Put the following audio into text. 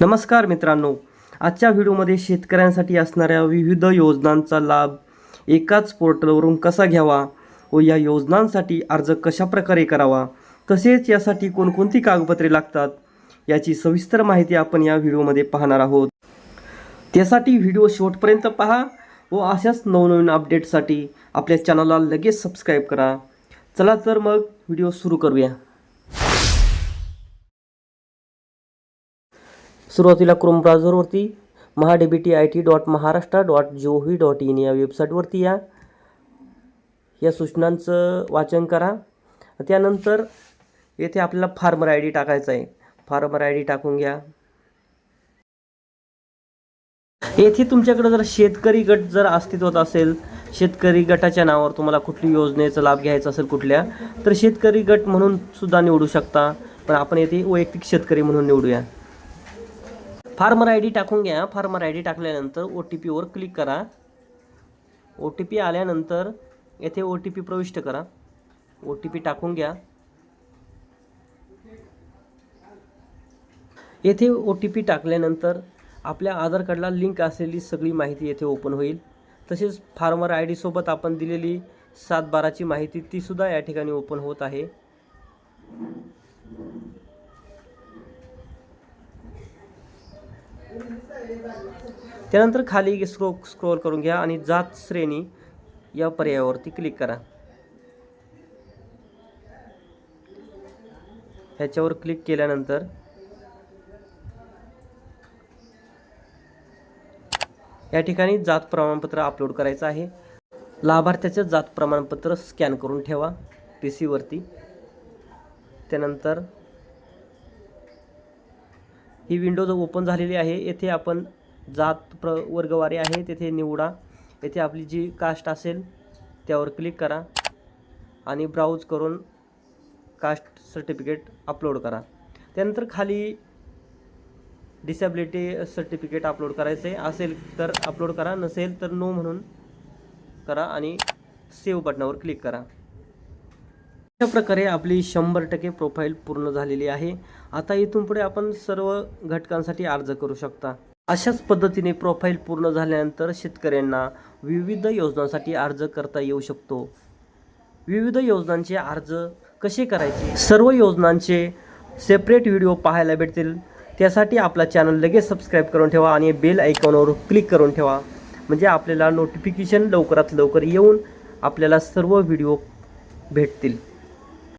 नमस्कार मित्रांनो. आजच्या व्हिडिओमध्ये शेतकऱ्यांसाठी असणाऱ्या विविध योजनांचा लाभ एकाच पोर्टलवरून कसा घ्यावा व या योजनांसाठी अर्ज कशा प्रकारे करावा तसेच यासाठी कोणकोणती कागदपत्रे लागतात याची सविस्तर माहिती आपण या व्हिडिओमध्ये पाहणार आहोत. त्यासाठी व्हिडिओ शेवटपर्यंत पहा व अशाच नवनवीन अपडेटसाठी आपल्या चॅनलला लगेच सबस्क्राईब करा. चला तर मग व्हिडिओ सुरू करूया. सुरुवातीला Chrome ब्राउझरवरती MahaDBT I T dot Maharashtra dot जोही डॉट इन या वेबसाईटवरती या. या सूचनांचं वाचन करा. त्यानंतर येथे आपल्याला फार्मर आय डी टाकायचा आहे. फार्मर आय डी टाकून घ्या. येथे तुमच्याकडे जर शेतकरी गट जर अस्तित्वात असेल शेतकरी गटाच्या नावावर तुम्हाला कुठली योजनेचा लाभ घ्यायचा असेल कुठल्या तर शेतकरी गट म्हणून सुद्धा निवडू शकता. पण आपण येथे वैयक्तिक शेतकरी म्हणून निवडूया. फार्मर आय डी टाकून घ्या. फार्मर आय डी टाकल्यानंतर ओ टी पीवर क्लिक करा. ओ टी पी आल्यानंतर येथे ओ टी पी प्रविष्ट करा. ओ टी पी टाकून घ्या. येथे ओ टी पी टाकल्यानंतर आपल्या आधार कार्डला लिंक असलेली सगळी माहिती येथे ओपन होईल. तसेच फार्मर आय डीसोबत आपण दिलेली सात बाराची माहिती तीसुद्धा या ठिकाणी ओपन होत आहे. त्यानंतर खाली स्क्रो स्क्रोल करून घ्या आणि जात श्रेणी या पर्यायावरती क्लिक करा. ह्याच्यावर क्लिक केल्यानंतर या ठिकाणी जात प्रमाणपत्र अपलोड करायचं आहे. लाभार्थ्याचं जात प्रमाणपत्र स्कॅन करून ठेवा पी सीवरती त्यानंतर ही विंडोज ओपन झालेली आहे येथे आपण जात प्र वर्गवारी आहे तेथे निवडा. येथे आपली जी कास्ट असेल त्यावर क्लिक करा आणि ब्राउज करून कास्ट सर्टिफिकेट अपलोड करा. त्यानंतर खाली डिसॅबिलिटी सर्टिफिकेट अपलोड करायचे. असेल तर अपलोड करा नसेल तर नो म्हणून करा आणि सेव्ह बटनावर क्लिक करा. अशा प्रकारे आपली शंभर टक्के प्रोफाईल पूर्ण झालेली आहे. आता इथून पुढे आपण सर्व घटकांसाठी अर्ज करू शकता. अशाच पद्धतीने प्रोफाईल पूर्ण झाल्यानंतर शेतकऱ्यांना विविध योजनांसाठी अर्ज करता येऊ शकतो. विविध योजनांचे अर्ज कसे करायचे? सर्व योजनांचे सेपरेट व्हिडिओ पाहायला भेटतील. त्यासाठी आपला चॅनल लगेच सबस्क्राईब करून ठेवा आणि बेल आयकॉनवर क्लिक करून ठेवा. म्हणजे आपल्याला नोटिफिकेशन लवकरात लवकर येऊन आपल्याला सर्व व्हिडिओ भेटतील.